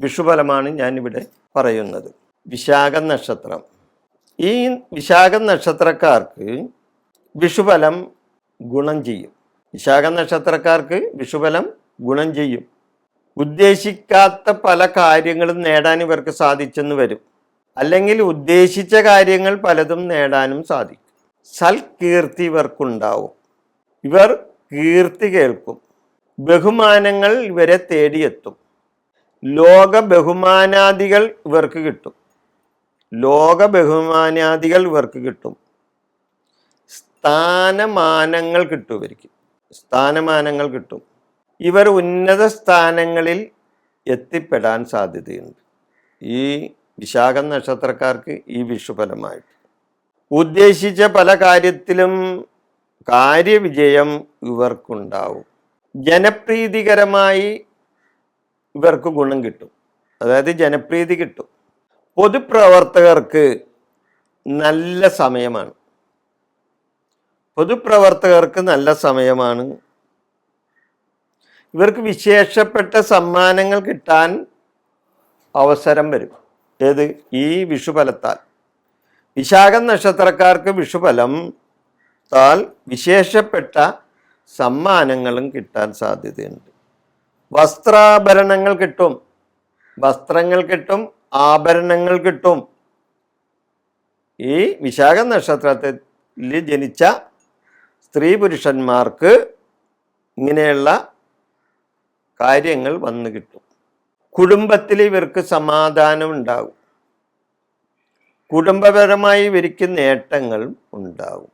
വിഷുഫലമാണ് ഞാനിവിടെ പറയുന്നത്. വിശാഖ നക്ഷത്രം. ഈ വിശാഖ നക്ഷത്രക്കാർക്ക് വിഷുഫലം ഗുണം ചെയ്യും. വിശാഖ നക്ഷത്രക്കാർക്ക് വിഷുഫലം ഗുണം ചെയ്യും. ഉദ്ദേശിക്കാത്ത പല കാര്യങ്ങളും നേടാൻ ഇവർക്ക് സാധിച്ചെന്ന് വരും. അല്ലെങ്കിൽ ഉദ്ദേശിച്ച കാര്യങ്ങൾ പലതും നേടാനും സാധിക്കും. സൽകീർത്തി ഇവർക്കുണ്ടാവും. ഇവർ കീർത്തി കേൾക്കും. ബഹുമാനങ്ങൾ ഇവരെ തേടിയെത്തും. ലോക ബഹുമാനാദികൾ ഇവർക്ക് കിട്ടും. ലോക ബഹുമാനാദികൾ ഇവർക്ക് കിട്ടും. സ്ഥാനമാനങ്ങൾ കിട്ടും ഇവർക്ക്. സ്ഥാനമാനങ്ങൾ കിട്ടും. ഇവർ ഉന്നത സ്ഥാനങ്ങളിൽ എത്തിപ്പെടാൻ സാധ്യതയുണ്ട്. ഈ വിശാഖ നക്ഷത്രക്കാർക്ക് ഈ വിഷുഫലമായിട്ട്. ഉദ്ദേശിച്ച പല കാര്യത്തിലും കാര്യവിജയം ഇവർക്കുണ്ടാവും. ജനപ്രീതികരമായി ഇവർക്ക് ഗുണം കിട്ടും. അതായത് ജനപ്രീതി കിട്ടും. പൊതുപ്രവർത്തകർക്ക് നല്ല സമയമാണ്. പൊതുപ്രവർത്തകർക്ക് നല്ല സമയമാണ്. ഇവർക്ക് വിശേഷപ്പെട്ട സമ്മാനങ്ങൾ കിട്ടാൻ അവസരം വരും. ഏത്? ഈ വിഷുഫലത്താൽ. വിശാഖ നക്ഷത്രക്കാർക്ക് വിഷുഫലം താൽ വിശേഷപ്പെട്ട സമ്മാനങ്ങളും കിട്ടാൻ സാധ്യതയുണ്ട്. വസ്ത്രാഭരണങ്ങൾ കിട്ടും. വസ്ത്രങ്ങൾ കിട്ടും ആഭരണങ്ങൾ കിട്ടും. ഈ വിശാഖ നക്ഷത്രത്തിൽ ജനിച്ച സ്ത്രീ പുരുഷന്മാർക്ക് ഇങ്ങനെയുള്ള കാര്യങ്ങൾ വന്നു കിട്ടും. കുടുംബത്തിൽ ഇവർക്ക് സമാധാനം ഉണ്ടാകും. കുടുംബപരമായി ഇവർക്ക് നേട്ടങ്ങൾ ഉണ്ടാകും.